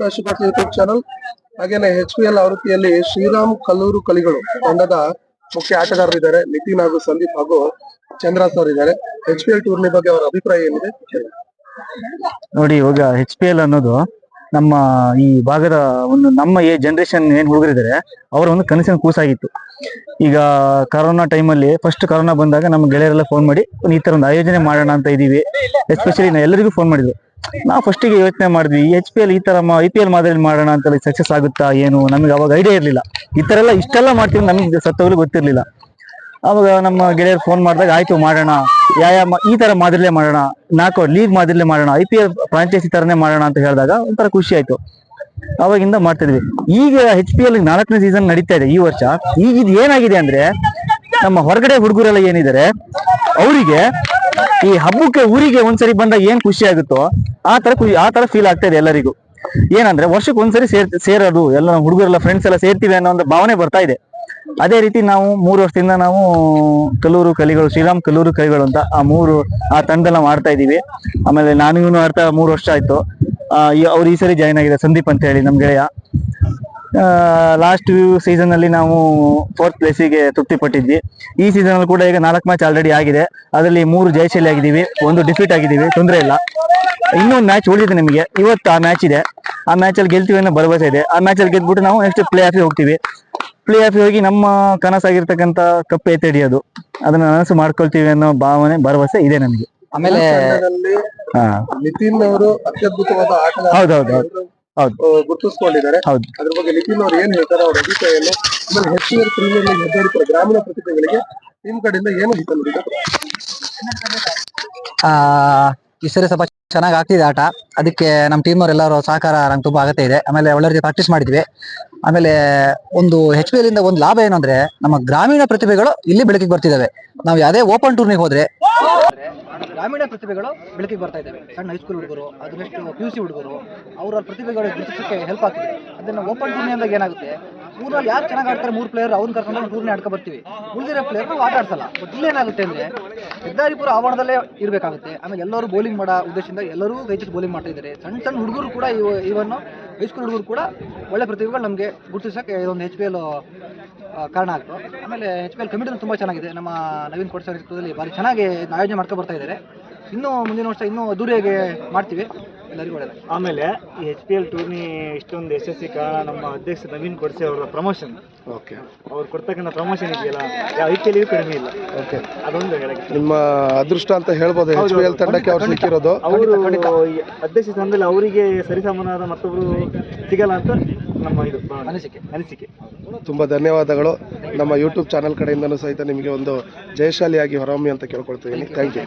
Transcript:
ಕಾಶಿಪತಿ YouTube channel ಹಾಗೇನೆ H P L ಆವೃತ್ತಿಯಲ್ಲಿ ಶ್ರೀರಾಮ್ ಕಲ್ಲೂರು ಕಲಿಗಳು ತಂಡದ ಮುಖ್ಯ ಆಟಗಾರರಿದ್ದಾರೆ. ನಿತಿನ್ ಹಾಗೂ ಸಂದೀಪ್ ಹಾಗೂ ಚಂದ್ರ ಸರ್ ಇದ್ದಾರೆ. ಎಚ್ ಪಿ ಎಲ್ ಟೂರ್ನಿ ಬಗ್ಗೆ ಅವರ ಅಭಿಪ್ರಾಯ ಏನಿದೆ? ನೋಡಿ, ಇವಾಗ ಎಚ್ ಪಿ ಎಲ್ ಅನ್ನೋದು ನಮ್ಮ ಈ ಭಾಗದ ಒಂದು ನಮ್ಮ ಏ ಜನರೇಷನ್ ಏನ್ ಹುಡುಗರಿದ್ದಾರೆ, ಅವರ ಒಂದು ಕನಸಿನ ಕೂಸಾಗಿತ್ತು ಈಗ ಕರೋನಾ ಟೈಮಲ್ಲಿ ಫಸ್ಟ್ ಕರೋನಾ ಬಂದಾಗ ನಮ್ಮ ಗೆಳೆಯರೆಲ್ಲ ಫೋನ್ ಮಾಡಿ ಈ ತರ ಒಂದು ಆಯೋಜನೆ ಮಾಡೋಣ ಅಂತ ಇದೀವಿ. ಎಸ್ಪೆಷಲಿ ಎಲ್ಲರಿಗೂ ಫೋನ್ ಮಾಡಿದ್ರು ನಾವು ಫಸ್ಟಿಗೆ ಯೋಚನೆ ಮಾಡಿದ್ವಿ ಎಚ್ ಪಿ ಎಲ್ ಈ ತರ ಐ ಪಿ ಎಲ್ ಮಾದರಿ ಮಾಡೋಣ ಅಂತ ಸಕ್ಸಸ್ ಆಗುತ್ತಾ ಏನು, ನಮಗೆ ಅವಾಗ ಐಡಿಯಾ ಇರಲಿಲ್ಲ. ಈ ತರ ಎಲ್ಲ ಇಷ್ಟೆಲ್ಲ ಮಾಡ್ತೀವಿ ನಮಗೆ ಸತ್ತೋಗ್ಲು ಗೊತ್ತಿರ್ಲಿಲ್ಲ. ಅವಾಗ ನಮ್ಮ ಗೆಳೆಯರು ಫೋನ್ ಮಾಡಿದಾಗ, ಆಯ್ತು ಮಾಡೋಣ, ಯಾವ ಈ ತರ ಮಾದರಿಲೇ ಮಾಡೋಣ, ನಾಲ್ಕು ಲೀಗ್ ಮಾದರಿಲೇ ಮಾಡೋಣ ಐ ಪಿ ಎಲ್ ಫ್ರಾಂಚೈಸಿ ತರನೇ ಮಾಡೋಣ ಅಂತ ಹೇಳಿದಾಗ ಒಂಥರ ಖುಷಿ ಆಯ್ತು. ಅವಾಗಿಂದ ಮಾಡ್ತಿದ್ವಿ. ಈಗ ಎಚ್ ಪಿ ಎಲ್ ನಾಲ್ಕನೇ ಸೀಸನ್ ನಡೀತಾ ಇದೆ ಈ ವರ್ಷ. ಈಗ ಇದು ಏನಾಗಿದೆ ಅಂದ್ರೆ, ನಮ್ಮ ಹೊರಗಡೆ ಹುಡುಗರೆಲ್ಲ ಏನಿದ್ದಾರೆ, ಅವರಿಗೆ ಈ ಹಬ್ಬಕ್ಕೆ ಊರಿಗೆ ಒಂದ್ಸರಿ ಬಂದಾಗ ಏನ್ ಖುಷಿ ಆಗುತ್ತೋ ಆ ತರ ಆ ತರ ಫೀಲ್ ಆಗ್ತಾ ಇದೆ ಎಲ್ಲರಿಗೂ. ಏನಂದ್ರೆ ವರ್ಷಕ್ಕೆ ಒಂದ್ಸರಿ ಸೇರ್ ಸೇರೋದು, ಎಲ್ಲ ಹುಡುಗರೆಲ್ಲ ಫ್ರೆಂಡ್ಸ್ ಎಲ್ಲ ಸೇರ್ತೀವಿ ಅನ್ನೋ ಒಂದು ಭಾವನೆ ಬರ್ತಾ ಇದೆ. ಅದೇ ರೀತಿ ನಾವು ಮೂರು ವರ್ಷದಿಂದ ನಾವು ಕಲ್ಲೂರು ಕಲಿಗಳು, ಶ್ರೀರಾಮ್ ಕಲ್ಲೂರು ಕಲಿಗಳು ಅಂತ ಆ ಮೂರು, ಆ ತಂಡದಲ್ಲಿ ನಾವು ಆಡ್ತಾ ಇದೀವಿ ಆಮೇಲೆ ನಾನು ಇವನು ಆಡ್ತಾ ಮೂರು ವರ್ಷ ಆಯ್ತು. ಅವ್ರು ಈ ಸರಿ ಜಾಯ್ನ್ ಆಗಿದೆ ಸಂದೀಪ್ ಅಂತ ಹೇಳಿ ನಮ್ ಗೆಳೆಯ. ಲಾಸ್ಟ್ ಸೀಸನ್ ಅಲ್ಲಿ ನಾವು ಫೋರ್ತ್ ಪ್ಲೇಸಿಗೆ ತೃಪ್ತಿ ಪಟ್ಟಿದ್ವಿ ಈ ಸೀಸನ್ ಅಲ್ಲಿ ಕೂಡ ಈಗ ನಾಲ್ಕು ಮ್ಯಾಚ್ ಆಲ್ರೆಡಿ ಆಗಿದೆ. ಅದರಲ್ಲಿ ಮೂರು ಜಯಶಾಲಿ ಆಗಿದ್ದೀವಿ ಒಂದು ಡಿಫೀಟ್ ಆಗಿದ್ದೀವಿ ತೊಂದರೆ ಇಲ್ಲ. ಇನ್ನೊಂದು ಮ್ಯಾಚ್ ಉಳಿದಿದೆ ನಿಮಗೆ. ಇವತ್ತು ಆ ಮ್ಯಾಚ್ ಇದೆ. ಆ ಮ್ಯಾಚ್ ಅಲ್ಲಿ ಗೆಲ್ತೀವಿ ಅನ್ನೋ ಭರವಸೆ ಇದೆ. ಆ ಮ್ಯಾಚ್ ಅಲ್ಲಿ ಗೆದ್ಬಿಟ್ಟು ನಾವು ನೆಕ್ಸ್ಟ್ ಪ್ಲೇ ಆಫ್ ಹೋಗ್ತೀವಿ. ಪ್ಲೇ ಆಫ್ ಹೋಗಿ ನಮ್ಮ ಕನಸಾಗಿರ್ತಕ್ಕಂಥ ಕಪ್ ಎತ್ತಿ ಹಿಡಿಯೋದು ಅದನ್ನ ನನಸು ಮಾಡ್ಕೊಳ್ತೀವಿ ಅನ್ನೋ ಭಾವನೆ ಭರವಸೆ ಇದೆ ನಮಗೆ. ಆಮೇಲೆ ಹಾ. ನಿತಿನ್ ಅವರು ಅತ್ಯದ್ಭುತವಾದ ಆಟ ಹೌದೌದು. ಹೌದು ಹೌದು. ಗುರುತಿಸ್ಕೊಂಡಿದ್ದಾರೆ. ಹೌದು. ಅದ್ರ ಬಗ್ಗೆ ನಿತಿನ್ ಅವರು ಏನ್ ಹೇಳ್ತಾರೆ ಅವರ ಅಭಿಪ್ರಾಯ ಏನು? ಆಮೇಲೆ ಹೆಚ್ಚಿನ ಪ್ರೀಮಿಯರ್ ಲೀಗ್ ಗ್ರಾಮೀಣ ಪ್ರತಿಭೆಗಳಿಗೆ ನಿಮ್ ಕಡೆಯಿಂದ ಏನು ಹಿತ ನುಡಿತಾರೆ ಆ ಈ ಸರಿ ಸ್ವಲ್ಪ ಚೆನ್ನಾಗಿ ಆಗ್ತಿದೆ ಆಟ. ಅದಕ್ಕೆ ನಮ್ಮ ಟೀಮ್ ಎಲ್ಲರೂ ಸಹಕಾರ ನಂಗೆ ತುಂಬಾ ಅಗತ್ಯ ಇದೆ. ಆಮೇಲೆ ಒಳ್ಳೆ ರೀತಿ ಪ್ರಾಕ್ಟೀಸ್ ಮಾಡಿದ್ವಿ. ಆಮೇಲೆ ಒಂದು ಹೆಚ್ ಪಿ ಎಲ್ ಇಂದ ಒಂದು ಲಾಭ ಏನು ಅಂದ್ರೆ ನಮ್ಮ ಗ್ರಾಮೀಣ ಪ್ರತಿಭೆಗಳು ಇಲ್ಲಿ ಬೆಳಕಿಗೆ ಬರ್ತಿದಾವೆ. ನಾವು ಯಾವುದೇ ಓಪನ್ ಟೂರ್ನಿಗೆ ಹೋದ್ರೆ ಗ್ರಾಮೀಣ ಪ್ರತಿಭೆಗಳು ಬೆಳಕಿಗೆ ಬರ್ತಾ ಇದ್ದಾವೆ ಸಣ್ಣ ಹೈಸ್ಕೂಲ್ ಹುಡುಗರು ಅದನ್ನೆಷ್ಟು ಪಿ ಯು ಸಿ ಹುಡುಗರು ಅವರ ಪ್ರತಿಭೆಗಳು ಗುರುತಿಸೋಕ್ಕೆ ಹೆಲ್ಪ್ ಆಗ್ತದೆ. ಅದನ್ನ ಓಪನ್ ಟೂರ್ನಿ ಅಂದಾಗ ಏನಾಗುತ್ತೆ? ಊರಲ್ಲಿ ಯಾರು ಚೆನ್ನಾಗಿ ಆಡ್ತಾರೆ ಮೂರು ಪ್ಲೇಯರ್ ಅವ್ರನ್ನ ಕರ್ಕೊಂಡು ಟೂರ್ನಿ ಆಡ್ಕೊ ಬರ್ತೀವಿ. ಉಳಿದಿರೋ ಪ್ಲೇಯರ್ ನಾವು ಆಟ ಆಡ್ಸಲ್ಲ. ಬಟ್ ಇಲ್ಲೇನಾಗುತ್ತೆ ಅಂದ್ರೆ ಹೆದ್ದಾರಿಪುರ ಆವರಣದಲ್ಲೇ ಇರಬೇಕಾಗುತ್ತೆ. ಆಮೇಲೆ ಎಲ್ಲರೂ ಬೌಲಿಂಗ್ ಮಾಡೋ ಉದ್ದೇಶದಿಂದ ಎಲ್ಲರೂ ಕೈ ಬೌಲಿಂಗ್ ಮಾಡ್ತಾ ಇದ್ದಾರೆ. ಸಣ್ಣ ಸಣ್ಣ ಹುಡುಗರು ಕೂಡ ಇವ ಇವನ್ನು ಹೈಸ್ಕೂಲ್ ಹುಡುಗರು ಕೂಡ ಒಳ್ಳೆ ಪ್ರತಿಭೆಗಳು ನಮಗೆ ಗುರುತಿಸೋಕೆ ಇದೊಂದು ಹೆಚ್ ಪಿ ಎಲ್ ಕಾರಣ ಆಗ್ತು. ಆಮೇಲೆ ಎಚ್ ಪಿ ಎಲ್ ಕಮಿಟಿನೂ ತುಂಬ ಚೆನ್ನಾಗಿದೆ. ನಮ್ಮ ನವೀನ್ ಕೋಟ್ಸರ್ ಭಾರಿ ಚೆನ್ನಾಗಿ ಆಯೋಜನೆ ಮಾಡ್ಕೊಂಡು ಬರ್ತಾ ಇದ್ದಾರೆ. ಇನ್ನೂ ಮುಂದಿನ ವರ್ಷ ಇನ್ನೂ ಅದ್ದೂರಿಯಾಗಿ ಮಾಡ್ತೀವಿ. ಎಲ್ಲರಿಗೂ ಆಮೇಲೆ ಈ ಎಚ್ ಪಿ ಎಲ್ ಟೂರ್ನಿ ಇಷ್ಟೊಂದು ಯಶಸ್ವಿ ಕಾರಣ ನಮ್ಮ ಅಧ್ಯಕ್ಷ ನವೀನ್ ಕೊಡ್ಸೆ ಅವರ ಪ್ರಮೋಷನ್ ಓಕೆ ಅವ್ರು ಕೊಡ್ತಕ್ಕಂಥ ಪ್ರಮೋಷನ್ ಇದೆಯಲ್ಲ ಯಾವ ಐ ಪಿ ಕಡಿಮೆ ಇಲ್ಲ. ಓಕೆ ಅದೊಂದು ಹೇಳಕ್ಕೆ ನಿಮ್ಮ ಅದೃಷ್ಟ ಅಂತ ಹೇಳ್ಬೋದು ಎಚ್ ಪಿ ಎಲ್ ತಂಡಕ್ಕೆ ಅವ್ರು ಸಿಕ್ಕಿರೋದು. ಅವರು ಅಧ್ಯಕ್ಷ ಸ್ಥಾನದಲ್ಲಿ ಅವರಿಗೆ ಸರಿಸಮಾನವಾದ ಮತ್ತೊಬ್ಬರು ಸಿಗಲ್ಲ ಅಂತ ನಮ್ಮ ಇದು. ಅನಿಸಿಕೆ. ಅನಿಸಿಕೆ. ತುಂಬ ಧನ್ಯವಾದಗಳು. ನಮ್ಮ ಯೂಟ್ಯೂಬ್ ಚಾನಲ್ ಕಡೆಯಿಂದನೂ ಸಹಿತ ನಿಮಗೆ ಒಂದು ಜಯಶಾಲಿಯಾಗಿ ಹೊರಹೊಮ್ಮಿ ಅಂತ ಕೇಳ್ಕೊಳ್ತೀನಿ ಥ್ಯಾಂಕ್ ಯು